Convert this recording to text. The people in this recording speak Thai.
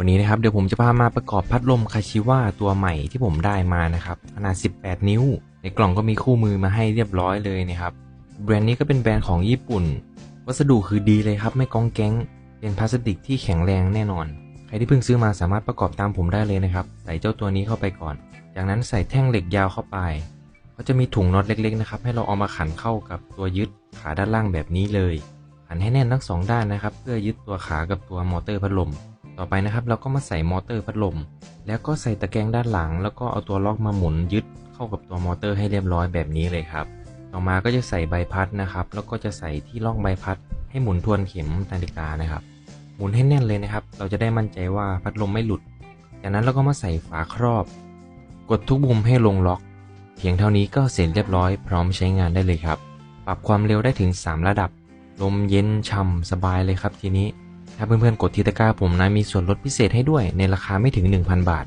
วันนี้นะครับเดี๋ยวผมจะพามาประกอบพัดลมคาชิว a ตัวใหม่ที่ผมได้มานะครับขนาด 18 นิ้ว ในกล่องก็มีคู่มือมาให้เรียบร้อยเลยนะครับแบรนด์นี้ก็เป็นแบรนด์ของญี่ปุ่น วัสดุคือดีเลยครับไม่กองแก๊ง เป็นพลาสติกที่แข็งแรงแน่นอน ใครที่เพิ่งซื้อมาสามารถประกอบตามผมได้เลยนะครับ ใส่เจ้าตัวนี้เข้าไปก่อน จากนั้นใส่แท่งเหล็กยาวเข้าไปก็จะมีถุงน็อตเล็กๆนะครับให้เราเอามาขันเข้ากับตัวยึดขาด้านล่างแบบนี้เลยขันให้แน่นทั้งสองด้านนะครับ เพื่อยึดตัวขากับตัวมอเตอร์พัดลม ต่อไปนะครับเราก็มาใส่มอเตอร์พัดลม แล้วก็ใส่ตะแกรงด้านหลัง แล้วก็เอาตัวล็อกมาหมุนยึดเข้ากับตัวมอเตอร์ให้เรียบร้อยแบบนี้เลยครับ ต่อมาก็จะใส่ใบพัดนะครับ แล้วก็จะใส่ที่ล็อกใบพัด ให้หมุนทวนเข็มนาฬิกานะครับ หมุนให้แน่นเลยนะครับ เราจะได้มั่นใจว่าพัดลมไม่หลุด จากนั้นเราก็มาใส่ฝาครอบ กดทุกมุมให้ลงล็อก เพียงเท่านี้ก็เสร็จเรียบร้อยพร้อมใช้งานได้เลยครับ ปรับความเร็วได้ถึง 3 ระดับ ลมเย็นช่ำสบายเลยครับทีนี้ ถ้าเพื่อนๆกดที่ตะกร้าผมนะมีส่วนลดพิเศษให้ด้วยในราคาไม่ถึง 1,000 บาท